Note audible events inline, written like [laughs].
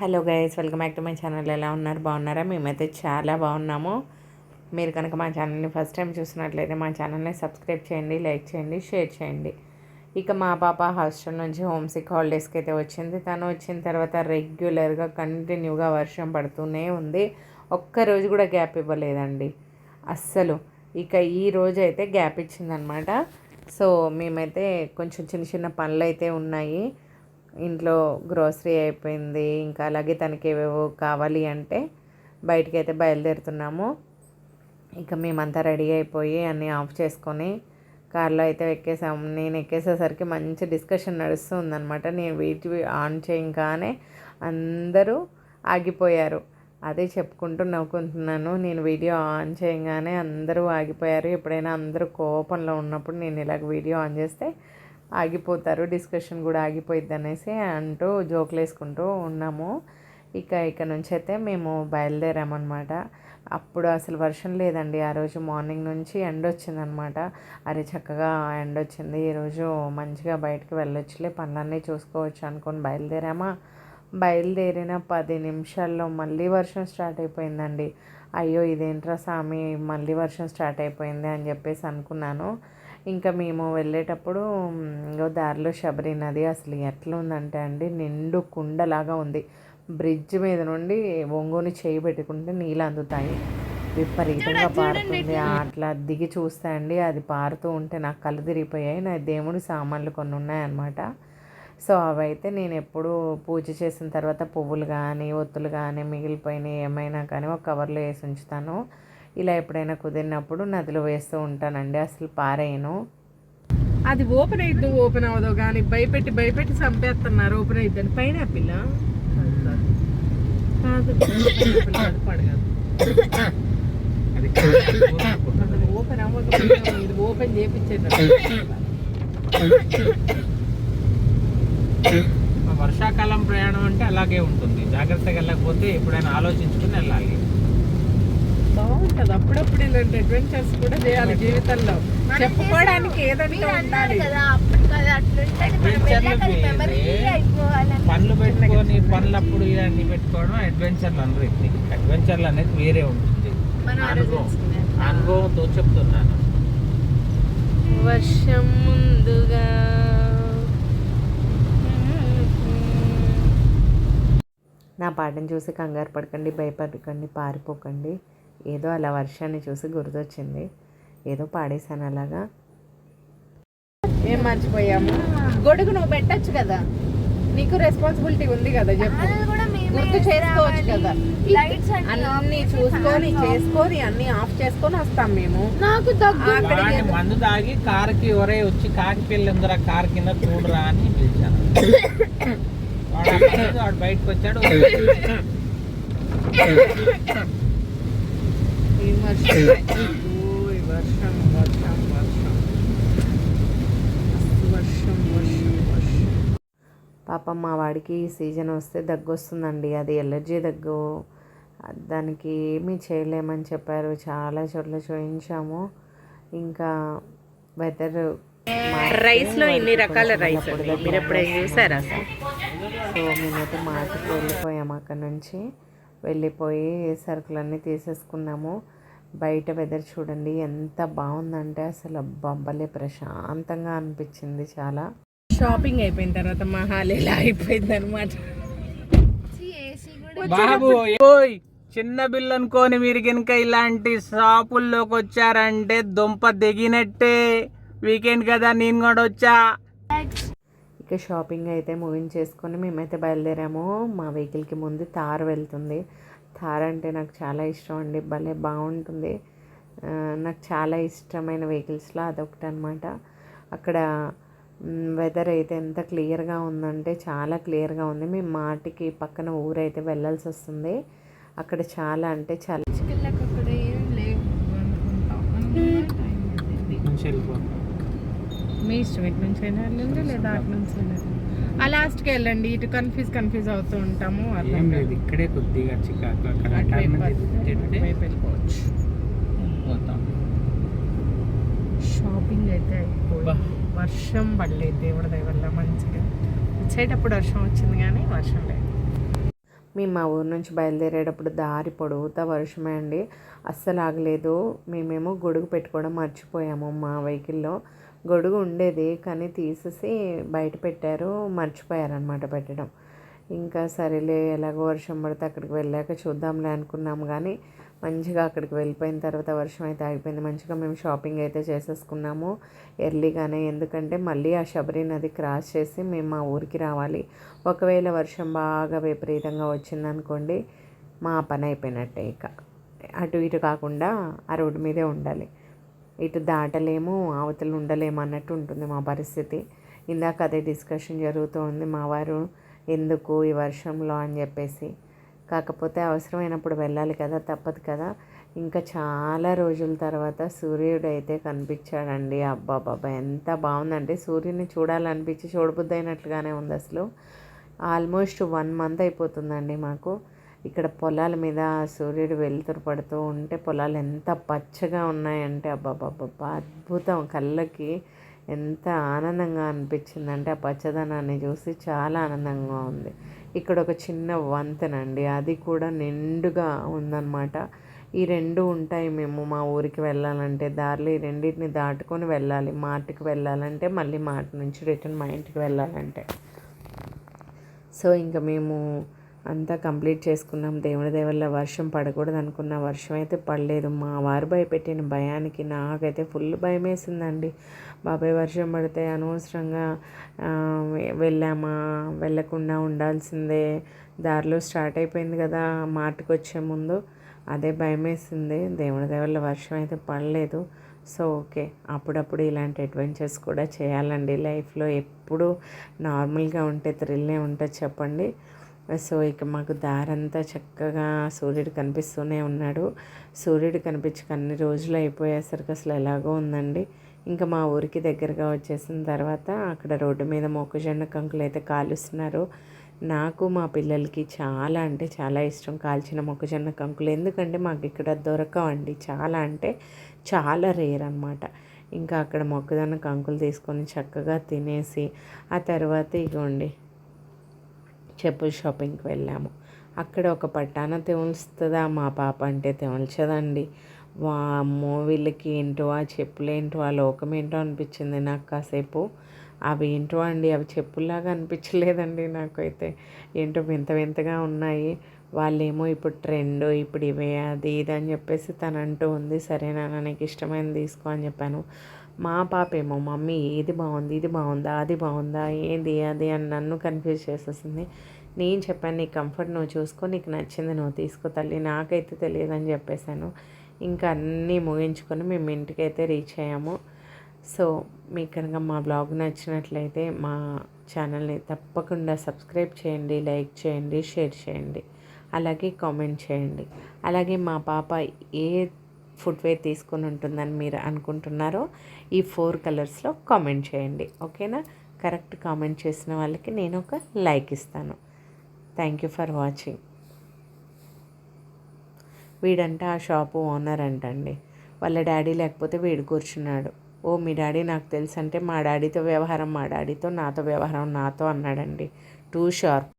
Hello guys welcome back to my channel. ఎలా ఉన్నారు? బాగున్నారా? మేమైతే చాలా బాగున్నాము. మీరు కనుక మా ఛానల్ని ఫస్ట్ టైం చూసినట్లయితే మా ఛానల్ని సబ్స్క్రైబ్ చేయండి లైక్ చేయండి షేర్ చేయండి. ఇక మా పాప హాస్టల్ నుంచి హోమ్ సిక్ హాలిడేస్కి అయితే వచ్చింది. తను వచ్చిన తర్వాత రెగ్యులర్గా కంటిన్యూగా వర్షం పడుతూనే ఉంది. ఒక్క రోజు కూడా గ్యాప్ ఇవ్వలేదండి. అస్సలు. ఇక ఈ రోజు అయితే గ్యాప్ ఇచ్చిందనమాట సో మేమైతే కొంచెం చిన్న చిన్న పనులు అయితే ఉన్నాయి. ఇంట్లో గ్రోసరీ అయిపోయింది. ఇంకా అలాగే తనకి ఏవేవో కావాలి అంటే బయటికి అయితే బయలుదేరుతున్నాము. ఇక మేమంతా రెడీ అయిపోయి అన్నీ ఆఫ్ చేసుకొని కార్లో అయితే ఎక్కేసాము. నేను ఎక్కేసేసరికి మంచి డిస్కషన్ నడుస్తుందనమాట నేను వీటి ఆన్ చేయగానే అందరూ ఆగిపోయారు. అదే చెప్పుకుంటూ నవ్వుకుంటున్నాను. నేను వీడియో ఆన్ చేయగానే అందరూ ఆగిపోయారు. ఎప్పుడైనా అందరూ కోపంలో ఉన్నప్పుడు నేను ఇలాగ వీడియో ఆన్ చేస్తే ఆగిపోతారు డిస్కషన్ కూడా ఆగిపోయింది అనేసి అంటూ జోకులు వేసుకుంటూ ఉన్నాము. ఇక ఇక్కడ నుంచి అయితే మేము బయలుదేరామన్నమాట. అప్పుడు అసలు వర్షం లేదండి. ఆ రోజు మార్నింగ్ నుంచి ఎండ వచ్చిందనమాట అరే చక్కగా ఎండ వచ్చింది. ఈరోజు మంచిగా బయటకు వెళ్ళొచ్చులే పనులన్నీ చూసుకోవచ్చు అనుకొని బయలుదేరామా? బయలుదేరిన పది నిమిషాల్లో మళ్ళీ వర్షం స్టార్ట్ అయిపోయిందండి. అయ్యో ఇదేంట్రా స్వామి మళ్ళీ వర్షం స్టార్ట్ అయిపోయింది అని చెప్పేసి అనుకున్నాను. ఇంకా మేము వెళ్ళేటప్పుడు ఇంకో దారిలో శబరి నది అసలు ఎట్లా ఉందంటే అండి నిండు కుండలాగా ఉంది. బ్రిడ్జ్ మీద నుండి ఒంగోని చేయి పెట్టుకుంటే నీళ్ళు అందుతాయి. విపరీతంగా పారుతుంది. అట్లా దిగి చూస్తే అండి అది పారుతూ ఉంటే నాకు కళ్ళు తిరిగిపోయాయి. నా దేవుడి సామాన్లు కొన్ని ఉన్నాయన్నమాట. సో అవైతే నేను ఎప్పుడు పూజ చేసిన తర్వాత పువ్వులు కానీ ఒత్తులు కానీ మిగిలిపోయినాయి ఏమైనా కానీ ఒక కవర్లో వేసి ఉంచుతాను. ఇలా ఎప్పుడైనా కుదిరినప్పుడు నదిలో వేస్తూ ఉంటానండి. అసలు పారేయను. అది ఓపెన్ అయిద్దు ఓపెన్ అవ్వదు కానీ భయపెట్టి భయపెట్టి చంపేస్తున్నారు. ఓపెన్ అయిద్దని పైన పిల్ల? కాదు. అసలు ఓపెన్ అవ్వకపోతే ఇది ఓపెన్ చేయించేది వర్షాకాలం ప్రయాణం అంటే అలాగే ఉంటుంది. జాగ్రత్తగా వెళ్ళకపోతే ఎప్పుడైనా ఆలోచించుకుని వెళ్ళాలి. బాగుంటది. అప్పుడప్పుడు ఇలాంటి అడ్వెంచర్స్ కూడా చేయాలి జీవితంలో. చెప్పుకోవడానికి ఏదంటే ఉండాలి. పనులు పెట్టుకొని పనులప్పుడు ఇవన్నీ పెట్టుకోవడం అడ్వెంచర్లు అనరు ఇది అడ్వెంచర్లు అనేది వేరే ఉంటుంది. అనుభవం. అనుభవంతో చెప్తున్నాను. వర్షం ముందుగా. నా పాటను చూసి కంగారు పడకండి భయపడకండి పారిపోకండి. ఏదో అలా వర్షాన్ని చూసి గుర్తొచ్చింది. ఏదో పాడేశాను అలాగా. ఏం మర్చిపోయాము? గొడుగు నువ్వు పెట్టచ్చు కదా. నీకు రెస్పాన్సిబిలిటీ ఉంది కదా చెప్పు. గుర్తు చేసుకోవచ్చు కదా. అన్ని చూసుకొని చేసుకొని అన్ని ఆఫ్ చేసుకొని వస్తాం మేము. నాకు మందు తాగి కారుకి ఒరే వచ్చి కాకి పిల్లి ఉందిరా కారు కింద చూడరా అని పిలిచాను. వాడు బయటకు వచ్చాడు. [laughs] ఈ వర్షం ఓయ్ వర్షం వర్షం వర్షం మస్తు వర్షం వర్షం వర్షం పాపం మా వాడికి ఈ సీజన్ వస్తే దగ్గు వస్తుందండి. అది ఎలర్జీ దగ్గు. దానికి ఏమీ చేయలేమని చెప్పారు. చాలా చోట్ల చూపించాము ఇంకా వెదర్ రైస్లో ఇన్ని రకాల రైస్ మీరు ఎప్పుడైనా చూసారా? సో మేమైతే మార్కెట్కి వెళ్ళిపోయాము అక్కడ నుంచి. వెళ్ళిపోయి సరుకులన్నీ తీసేసుకున్నాము. బయట వెదర్ చూడండి ఎంత బాగుందంటే అసలు బొబ్బలే ప్రశాంతంగా అనిపించింది చాలా. షాపింగ్ అయిపోయిన తర్వాత మా హాల్ ఇలా అయిపోయింది అనమాట బాబు ఓయ్ చిన్న బిల్లు అనుకోని మీరు కనుక ఇలాంటి షాపుల్లోకి వచ్చారంటే దుంప దిగినట్టే. వీకెండ్ కదా నేను కూడా వచ్చా. ఇక షాపింగ్ అయితే ముగించేసుకొని మేమైతే బయలుదేరాము. మా వెహికల్కి ముందు తార్ వెళ్తుంది. థార్ అంటే నాకు చాలా ఇష్టం అండి. భలే బాగుంటుంది. నాకు చాలా ఇష్టమైన వెహికల్స్లో అదొకటి అనమాట అక్కడ వెదర్ అయితే ఎంత క్లియర్గా ఉందంటే చాలా క్లియర్గా ఉంది. మేము మాటికి పక్కన ఊరైతే వెళ్ళాల్సి వస్తుంది అక్కడ చాలా అంటే చాలా చికెన్లకు అక్కడ ఏం లేవు అనుకుంటా నుంచి వెళ్ళిపో మీ ఇష్టం ఇటు నుంచి అయినా వెళ్ళండి లేదా అటు నుంచి అయినా వెళ్ళండి. ఆ లాస్ట్కి వెళ్ళండి ఇటు కన్ఫ్యూజ్ కన్ఫ్యూజ్ అవుతూ ఉంటాము ఏం లేదు ఇక్కడే కొద్దిగా చికాకు అక్కడ వెళ్ళిపోవచ్చు. పోతాం. షాపింగ్ అయితే. అయిపోయింది. వర్షం పడలేదు దేవుడి వల్ల మంచిగా. వచ్చేటప్పుడు వర్షం వచ్చింది కానీ వర్షం లేదు. మేము మా ఊరు నుంచి బయలుదేరేటప్పుడు దారి పొడవుతా వర్షమే అండి. అస్సలు ఆగలేదు. మేమేమో గొడుగు పెట్టుకోవడం మర్చిపోయాము మా వెహికల్లో. గొడుగు ఉండేది కానీ తీసేసి బయట పెట్టారు. మర్చిపోయారనమాట పెట్టడం. ఇంకా సరేలే ఎలాగో వర్షం పడితే అక్కడికి వెళ్ళాక చూద్దాంలే అనుకున్నాం కానీ మంచిగా అక్కడికి వెళ్ళిపోయిన తర్వాత వర్షం అయితే ఆగిపోయింది. మంచిగా మేము షాపింగ్ అయితే చేసేసుకున్నాము ఎర్లీగానే. ఎందుకంటే మళ్ళీ ఆ శబరి నది క్రాస్ చేసి మేము మా ఊరికి రావాలి. ఒకవేళ వర్షం బాగా విపరీతంగా వచ్చిందనుకోండి మా పని అయిపోయినట్టే ఇక. అటు ఇటు కాకుండా ఆ రోడ్డు మీదే ఉండాలి. ఇటు దాటలేము అవతలు ఉండలేము అన్నట్టు ఉంటుంది మా పరిస్థితి. ఇందాక అదే డిస్కషన్ జరుగుతూ ఉంది మా వారు ఎందుకు ఈ వర్షంలో అని చెప్పేసి. కాకపోతే అవసరమైనప్పుడు వెళ్ళాలి కదా తప్పదు కదా. ఇంకా చాలా రోజుల తర్వాత సూర్యుడు అయితే కనిపించాడండి. అబ్బా బాబా ఎంత బాగుందంటే సూర్యుని చూడాలనిపించి చూడబుద్ది అయినట్లుగానే ఉంది అసలు. ఆల్మోస్ట్ వన్ మంత్ అయిపోతుందండి మాకు. ఇక్కడ పొలాల మీద సూర్యుడు వెలుతురు పడుతూ ఉంటే పొలాలు ఎంత పచ్చగా ఉన్నాయంటే అబ్బాబ్బాబ్బా అద్భుతం. కళ్ళకి ఎంత ఆనందంగా అనిపించిందంటే ఆ పచ్చదనాన్ని చూసి చాలా ఆనందంగా ఉంది. ఇక్కడ ఒక చిన్న వంతెనండి అది కూడా నిండుగా ఉందన్నమాట. ఈ రెండు ఉంటాయి మేము మా ఊరికి వెళ్ళాలంటే. దారిలో ఈ రెండింటిని దాటుకొని వెళ్ళాలి. మాటికి వెళ్ళాలంటే మళ్ళీ మాట నుంచి రిటర్న్ మా ఇంటికి వెళ్ళాలంటే. సో ఇంకా మేము అంతా కంప్లీట్ చేసుకున్నాం. దేవుడి దేవల్ల వర్షం పడకూడదు అనుకున్న వర్షం అయితే పడలేదు. మా వారు భయపెట్టిన భయానికి నాకైతే ఫుల్ భయం వేసిందండి బాబాయ్ వర్షం పడితే అనవసరంగా వెళ్ళామా? వెళ్ళకుండా ఉండాల్సిందే. దారిలో స్టార్ట్ అయిపోయింది కదా మాటకు వచ్చే ముందు. అదే భయం వేసింది దేవుడి దేవల్ల వర్షం అయితే పడలేదు. So okay. అప్పుడప్పుడు ఇలాంటి అడ్వెంచర్స్ కూడా చేయాలండి. లైఫ్లో ఎప్పుడు నార్మల్గా ఉంటే థ్రిల్లే ఉంటుంది చెప్పండి. సో ఇక మాకు దారంతా చక్కగా సూర్యుడు కనిపిస్తూనే ఉన్నాడు. సూర్యుడు కనిపించక అన్ని రోజులు అయిపోయేసరికి అసలు ఎలాగో ఉందండి. ఇంకా మా ఊరికి దగ్గరగా వచ్చేసిన తర్వాత అక్కడ రోడ్డు మీద మొక్కజొన్న కంకులు అయితే కాలుస్తున్నారు. నాకు మా పిల్లలకి చాలా అంటే చాలా ఇష్టం కాల్చిన మొక్కజొన్న కంకులు. ఎందుకంటే మాకు ఇక్కడ దొరకవండి. చాలా అంటే చాలా రేర్ అనమాట ఇంకా అక్కడ మొక్కజొన్న కంకులు తీసుకొని చక్కగా తినేసి ఆ తర్వాత ఇగోండి చెప్పుల షాపింగ్కి వెళ్ళాము. అక్కడ ఒక పట్టాన తెములుస్తుందా మా పాప అంటే తెమల్చదండి. వామ్మో! వీళ్ళకి ఏంటో ఆ చెప్పులు ఏంటో ఆ లోకం ఏంటో అనిపించింది నాకు కాసేపు. అవి ఏంటో అండి అవి చెప్పుల్లాగా అనిపించలేదండి నాకైతే. ఏంటో వింత వింతగా ఉన్నాయి. వాళ్ళేమో ఇప్పుడు ట్రెండ్ ఇప్పుడు ఇవే అది ఇది అని చెప్పేసి తనంటూ ఉంది. సరే నాకు ఇష్టమైనది తీసుకో అని చెప్పాను. మా పాప ఏమో మమ్మీ ఏది బాగుంది ఇది బాగుందా అది బాగుందా ఏంది అది అని నన్ను కన్ఫ్యూజ్ చేసేసింది. నేను చెప్పాను నీ కంఫర్ట్ నువ్వు చూసుకో నీకు నచ్చింది నువ్వు తీసుకో తల్లి నాకైతే తెలియదని చెప్పేశాను. ఇంకా అన్నీ ముగించుకొని మేము ఇంటికైతే రీచ్ అయ్యాము. సో మీకు కనుక మా బ్లాగ్ నచ్చినట్లయితే మా ఛానల్ని తప్పకుండా సబ్స్క్రైబ్ చేయండి లైక్ చేయండి షేర్ చేయండి అలాగే కామెంట్ చేయండి. అలాగే మా పాప ఏ ఫుట్వేర్ తీసుకొని ఉంటుందని మీరు అనుకుంటున్నారో ఈ ఫోర్ కలర్స్లో కామెంట్ చేయండి. ఓకేనా కరెక్ట్ కామెంట్ చేసిన వాళ్ళకి నేను ఒక లైక్ ఇస్తాను. థ్యాంక్ యూ ఫర్ వాచింగ్ వీడంట ఆ షాపు ఓనర్ అంటండి. వాళ్ళ డాడీ లేకపోతే వీడు కూర్చున్నాడు. ఓ మీ డాడీ నాకు తెలుసు అంటే మా డాడీతో వ్యవహారం మా డాడీతో నాతో వ్యవహారం నాతో అన్నాడండి. Two sharp